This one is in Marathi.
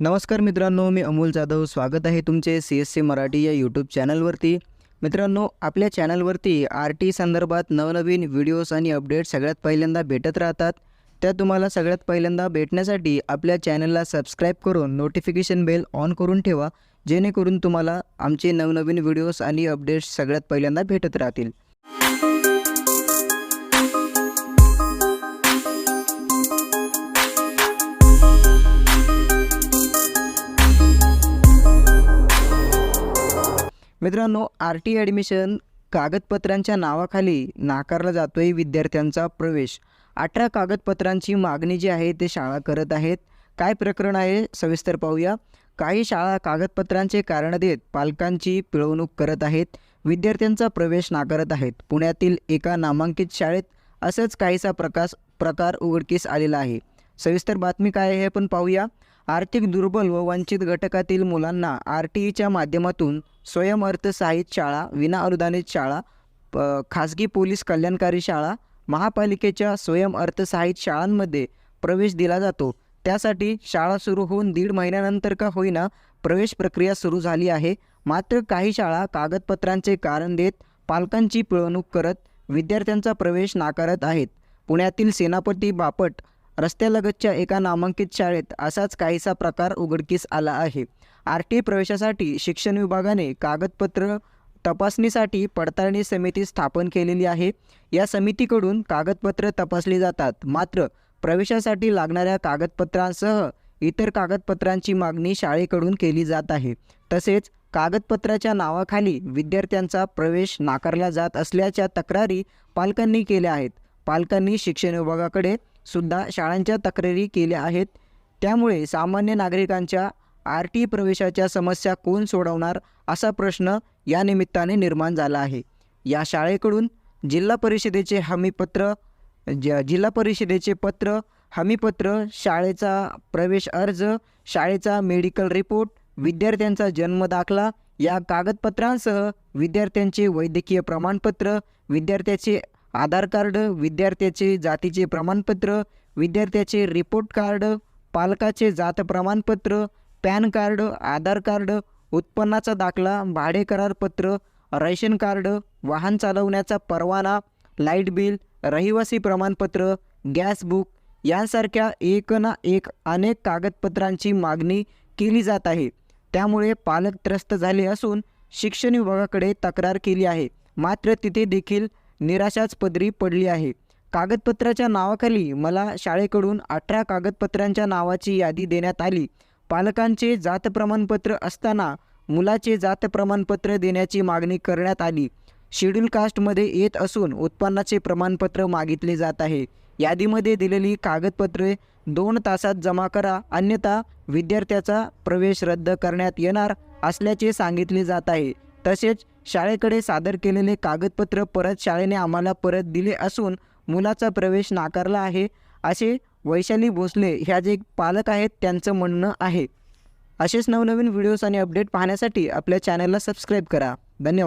नमस्कार मित्रांनो मी अमोल जाधव. स्वागत आहे तुमचे सी एस सी मराठी या यूट्यूब चॅनलवरती. मित्रांनो आपल्या चॅनलवरती आर टी संदर्भात नवनवीन व्हिडिओज आणि अपडेट सगळ्यात पहिल्यांदा भेटत राहतात. त्या तुम्हाला सगळ्यात पहिल्यांदा भेटण्यासाठी आपल्या चॅनलला सबस्क्राईब करून नोटिफिकेशन बेल ऑन करून ठेवा जेणेकरून तुम्हाला आमचे नवनवीन व्हिडिओज आणि अपडेट्स सगळ्यात पहिल्यांदा भेटत राहतील. मित्रांनो आर टी ॲडमिशन कागदपत्रांच्या नावाखाली नाकारला जातो आहे विद्यार्थ्यांचा प्रवेश. अठरा कागदपत्रांची मागणी जी आहे ते शाळा करत आहेत. काय प्रकरण आहे सविस्तर पाहूया. काही शाळा कागदपत्रांचे कारण देत पालकांची पिळवणूक करत आहेत. विद्यार्थ्यांचा प्रवेश नाकारत आहेत. पुण्यातील एका नामांकित शाळेत असंच काहीसा प्रकाश प्रकार उघडकीस आलेला आहे. सविस्तर बातमी काय आहे हे पण पाहूया. आर्थिक दुर्बल व वंचित घटकातील मुलांना आर टी ईच्या माध्यमातून स्वयंअर्थ अर्थसहाय्यित शाळा विना अनुदानित शाळा प खाजगी पोलीस कल्याणकारी शाळा महापालिकेच्या स्वयंअर्थ अर्थसहाय्यित शाळांमध्ये प्रवेश दिला जातो. त्यासाठी शाळा सुरू होऊन दीड महिन्यानंतर का होईना प्रवेश प्रक्रिया सुरू झाली आहे. मात्र काही शाळा कागदपत्रांचे कारण देत पालकांची पिळवणूक करत विद्यार्थ्यांचा प्रवेश नाकारत आहेत. पुण्यातील सेनापती बापट रस्त्यालगतच्या एका नामांकित शाळेत असाच काहीसा प्रकार उघडकीस आला आहे. आर टी प्रवेशासाठी शिक्षण विभागाने कागदपत्र तपासणीसाठी पडताळणी समिती स्थापन केलेली आहे. या समितीकडून कागदपत्र तपासली जातात. मात्र प्रवेशासाठी लागणाऱ्या कागदपत्रांसह इतर कागदपत्रांची मागणी शाळेकडून केली जात आहे. तसेच कागदपत्राच्या नावाखाली विद्यार्थ्यांचा प्रवेश नाकारला जात असल्याच्या तक्रारी पालकांनी केल्या आहेत. पालकांनी शिक्षण विभागाकडे सुद्धा शाळांच्या तक्रारी केल्या आहेत. त्यामुळे सामान्य नागरिकांच्या आर टी प्रवेशाच्या समस्या कोण सोडवणार असा प्रश्न या निमित्ताने निर्माण झाला आहे. या शाळेकडून जिल्हा परिषदेचे हमीपत्र ज जिल्हा परिषदेचे पत्र हमीपत्र शाळेचा प्रवेश अर्ज शाळेचा मेडिकल रिपोर्ट विद्यार्थ्यांचा जन्मदाखला या कागदपत्रांसह विद्यार्थ्यांचे वैद्यकीय प्रमाणपत्र विद्यार्थ्याचे आधार कार्ड विद्यार्थ्याचे जातीचे प्रमाणपत्र विद्यार्थ्याचे रिपोर्ट कार्ड पालकाचे जात प्रमाणपत्र पॅन कार्ड आधार कार्ड उत्पन्नाचा दाखला भाडे करारपत्र रेशन कार्ड वाहन चालवण्याचा परवाना लाइट बिल रहिवासी प्रमाणपत्र गॅस बुक यांसारख्या एक ना एक अनेक कागदपत्रांची मागणी केली जात आहे. त्यामुळे पालक त्रस्त झाले असून शिक्षण विभागाकडे तक्रार केली आहे. मात्र तिथे देखील निराशाच पदरी पडली आहे. कागदपत्राच्या नावाखाली मला शाळेकडून अठरा कागदपत्रांच्या नावाची यादी देण्यात आली. पालकांचे जात प्रमाणपत्र असताना मुलाचे जात प्रमाणपत्र देण्याची मागणी करण्यात आली. शेड्यूल कास्टमध्ये येत असून उत्पन्नाचे प्रमाणपत्र मागितले जात आहे. यादीमध्ये दिलेली कागदपत्रे दोन तासात जमा करा अन्यथा विद्यार्थ्याचा प्रवेश रद्द करण्यात येणार असल्याचे सांगितले जात आहे. तसेच शाळेकडे सादर केलेले कागदपत्र परत शाळेने आम्हाला परत दिले असून मुलाचा प्रवेश नाकारला आहे असे वैशाली भोसले ह्या जे पालक आहेत त्यांचं म्हणणं आहे. असेच नवनवीन व्हिडिओज आणि अपडेट पाहण्यासाठी आपल्या चॅनलला सबस्क्राईब करा. धन्यवाद.